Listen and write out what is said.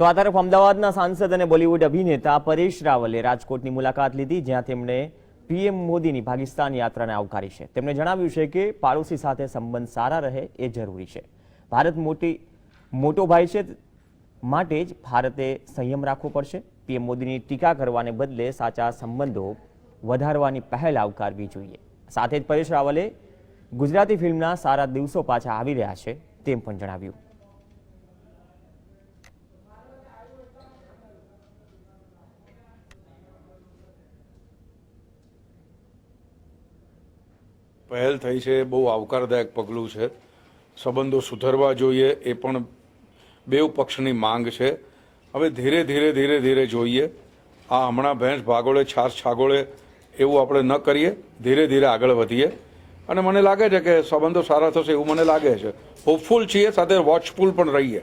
તો આ તરફ અમદાવાદના સાંસદ અને બોલિવૂડ અભિનેતા પરેશ રાવલે રાજકોટની મુલાકાત લીધી, જ્યાં તેમણે પીએમ મોદીની પાકિસ્તાન યાત્રાને આવકારી છે. તેમણે જણાવ્યું છે કે પાડોશી સાથે સંબંધ સારા રહે એ જરૂરી છે. ભારત મોટી, મોટો ભાઈ છે, માટે જ ભારતે સંયમ રાખવો પડશે. પીએમ મોદીની ટીકા કરવાને બદલે સાચા સંબંધો વધારવાની પહેલ આવકારવી જોઈએ. સાથે જ પરેશ રાવલે ગુજરાતી ફિલ્મના સારા દિવસો પાછા આવી રહ્યા છે તેમ પણ જણાવ્યું. પહેલ થઈ છે, બહુ આવકારદાયક પગલું છે. સંબંધો સુધરવા જોઈએ એ પણ બેઉ પક્ષની માંગ છે. હવે ધીરે ધીરે ધીરે ધીરે જોઈએ. આ હમણાં ભેંસ ભાગોળે, છાસ છાગોળે એવું આપણે ન કરીએ. ધીરે ધીરે આગળ વધીએ. અને મને લાગે છે કે સંબંધો સારા થશે એવું મને લાગે છે. હોપફુલ છીએ, સાથે વોચફુલ પણ રહીએ.